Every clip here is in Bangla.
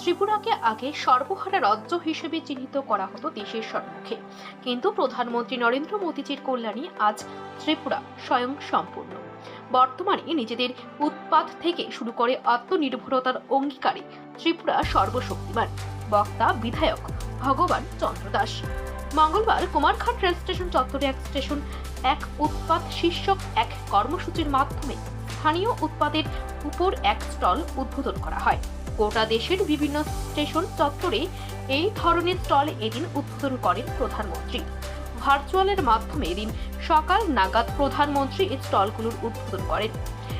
ত্রিপুরাকে আগে সর্বহারা রাজ্য হিসেবে চিহ্নিত করা হতো দেশের সম্মুখে কিন্তু প্রধানমন্ত্রী নরেন্দ্র মোদীজির কল্যাণে আজ ত্রিপুরা স্বয়ং সম্পূর্ণ। বর্তমানে নিজেদের উৎপাদ থেকে শুরু করে আত্মনির্ভরতার অঙ্গীকারে ত্রিপুরা সর্বশক্তিমান। বক্তা, বিধায়ক ভগবান চন্দ্র দাস। মঙ্গলবার কুমারঘাট রেল স্টেশন চত্বরে এক স্টেশন, এক উৎপাদ শীর্ষক এক কর্মসূচির মাধ্যমে স্থানীয় উৎপাদের উপর এক স্টল উদ্বোধন করা হয়। গোটা দেশের বিভিন্ন স্টেশন চত্বরে এই ধরনের স্টল এদিন উদ্বোধন করেন প্রধানমন্ত্রী। ভার্চুয়ালের মাধ্যমে এদিন সকাল নাগাদ প্রধানমন্ত্রী এই স্টলগুলোর উদ্বোধন করেন।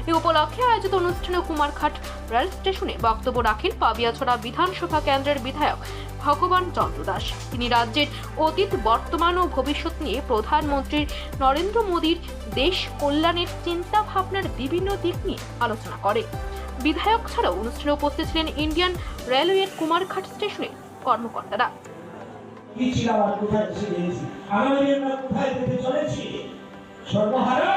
এ উপলক্ষে আয়োজিত অনুষ্ঠানে কুমারঘাট রেল স্টেশনে বক্তব্য রাখেন পাবিয়াছড়া বিধানসভা কেন্দ্রের বিধায়ক ভগবান চন্দ্র দাস তিনি রাজ্যের অতীত, বর্তমান ও ভবিষ্যৎ নিয়ে প্রধানমন্ত্রীর নরেন্দ্র মোদীর দেশ কল্যাণের চিন্তা ভাবনার বিভিন্ন দিক নিয়ে আলোচনা করে। বিধায়ক ছাড়াও অনুষ্ঠানে উপস্থিত ছিলেন ইন্ডিয়ান রেলওয়ের কুমারঘাট স্টেশনের কর্মকর্তারা। কোথায়? চলেছি? সর্বহারা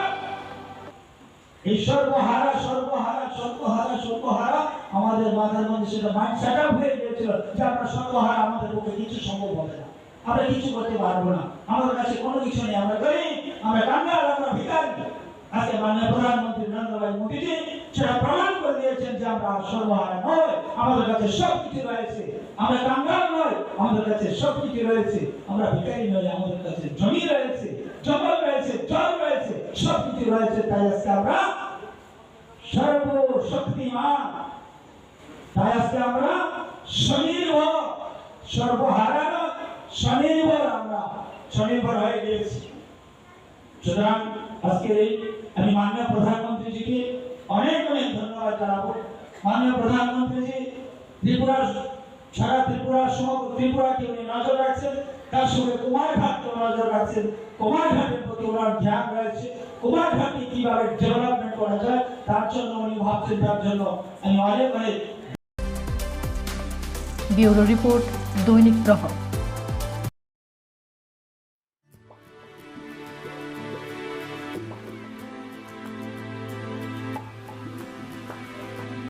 এই সর্বহারা সর্বহারা সর্বহারা সর্বহারা আমাদের মাথার মধ্যে সেটা মাইন্ড সেট আপ হয়ে গিয়েছিল যে আমরা সর্বহারা আমাদের পক্ষে কিছু সম্ভব হবে না। আমরা কিছু করতে পারব না। আমাদের কাছে কোনো কিছু নেই। আমরা গরিব, আমরা কাঙ্গাল আমরা ভিকারি আজকে মাননীয় প্রধানমন্ত্রী নরেন্দ্র ভাই মোদীজি সেটা প্রমাণ করে দিয়েছেন যে আমরা সর্বহারা নয় আমাদের কাছে সব কিছু রয়েছে। আমরা কাঙ্গাল নয় আমাদের কাছে সব কিছু রয়েছে। আমরা ভিকারি নয় আমাদের কাছে জমি রয়েছে, জঙ্গল রয়েছে, জল রয়েছে সব কিছু রয়েছে। তাই আজকে আমরা সর্বশক্তিমান। তাই আজকে আমরা স্বনির্ভর সর্বহারা নয়, স্বনির্ভর আমরা স্বনির্ভর হয়ে গিয়েছি। সুতরাং আজকে আমি মাননীয় প্রধানমন্ত্রীজিকে অনেক অনেক ধন্যবাদ জানাব। মাননীয় প্রধানমন্ত্রীজি ত্রিপুরার সারা ত্রিপুরার সমগ্র ত্রিপুরাকে উনি নজর রাখছেন। তার সঙ্গে কুমারঘাট নজর রাখছেন। কুমারঘাটের প্রতি ওনার ধ্যান রয়েছে। কুমারঘাটকে কীভাবে ডেভেলপমেন্ট করা যায়, তার জন্য উনি ভাবছেন, তার জন্য আমি অনেক অনেক ব্যুরো রিপোর্ট দৈনিক প্রহর